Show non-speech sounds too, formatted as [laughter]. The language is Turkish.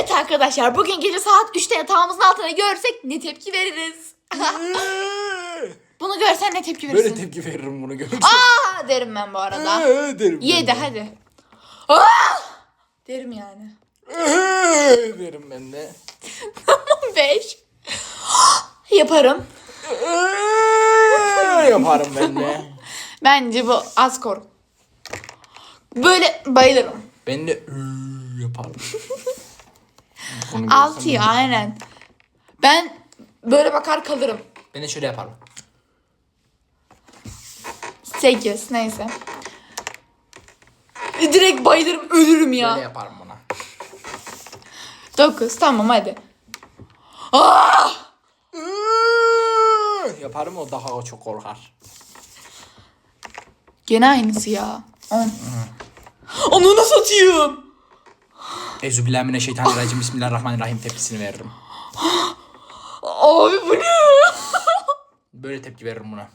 Evet arkadaşlar bugün gece saat 3'te yatağımızın altına görsek ne tepki veririz? [laughs] Bunu görsen ne tepki verirsin? Böyle tepki veririm bunu görünce. Aa derim ben bu arada. Ee, derim. ben 7 de. hadi. Aa! Derim yani. Ee, derim ben de. 5. [gasps] Yaparım. Ee, yaparım ben de. [laughs] Bence bu az kork. Böyle bayılırım. Ben de ee, yaparım. [laughs] Bunu görsem 6 ya aynen. Ben böyle bakar kalırım. Ben de şöyle yaparım. 8 neyse. Direkt bayılırım ölürüm ya. Böyle yaparım buna. 9 tamam hadi. Aa! Ee, yaparım o daha çok korkar. Gene aynısı ya. 10. Ananı satayım. Euzubillahimineşşeytanirracim. Bismillahirrahmanirrahim tepkisini veririm. [gasps] Abi bu ne? Böyle tepki veririm buna.